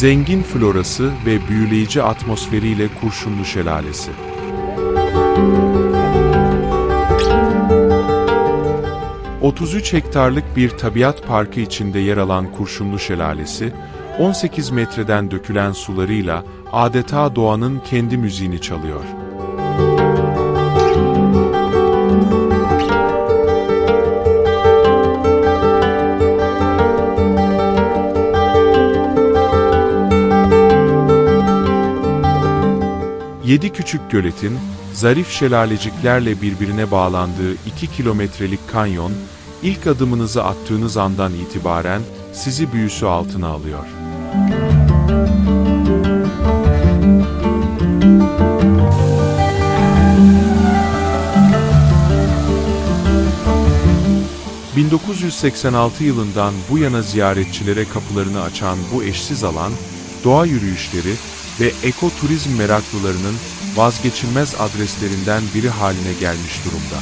Zengin florası ve büyüleyici atmosferiyle Kurşunlu Şelalesi. ...33 hektarlık bir tabiat parkı içinde yer alan Kurşunlu Şelalesi... ...18 metreden dökülen sularıyla adeta doğanın kendi müziğini çalıyor. Yedi küçük göletin, zarif şelaleciklerle birbirine bağlandığı 2 kilometrelik kanyon, ilk adımınızı attığınız andan itibaren sizi büyüsü altına alıyor. ...1986 yılından bu yana ziyaretçilere kapılarını açan bu eşsiz alan, doğa yürüyüşleri ve ekoturizm meraklılarının vazgeçilmez adreslerinden biri haline gelmiş durumda.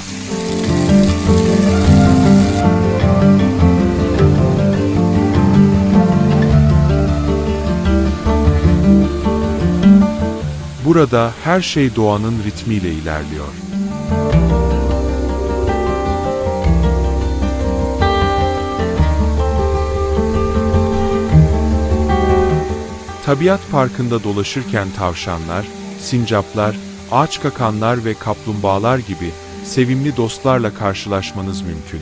Burada her şey doğanın ritmiyle ilerliyor. Tabiat parkında dolaşırken tavşanlar, sincaplar, ağaç kakanlar ve kaplumbağalar gibi sevimli dostlarla karşılaşmanız mümkün.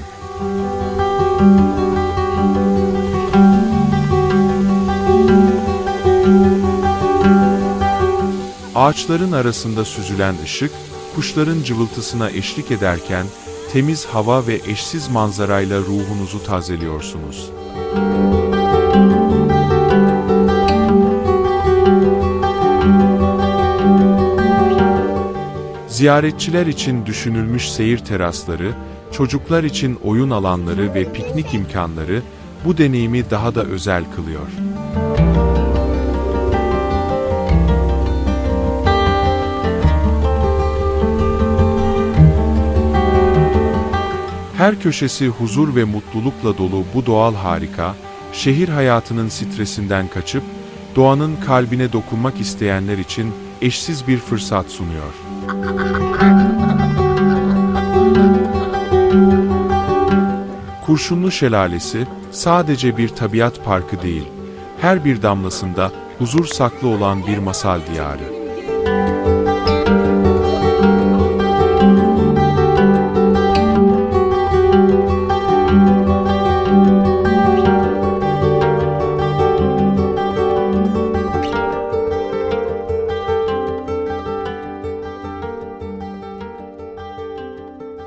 Ağaçların arasında süzülen ışık, kuşların cıvıltısına eşlik ederken temiz hava ve eşsiz manzarayla ruhunuzu tazeliyorsunuz. Ziyaretçiler için düşünülmüş seyir terasları, çocuklar için oyun alanları ve piknik imkanları bu deneyimi daha da özel kılıyor. Her köşesi huzur ve mutlulukla dolu bu doğal harika, şehir hayatının stresinden kaçıp doğanın kalbine dokunmak isteyenler için eşsiz bir fırsat sunuyor. Kurşunlu Şelalesi sadece bir tabiat parkı değil, her bir damlasında huzur saklı olan bir masal diyarı.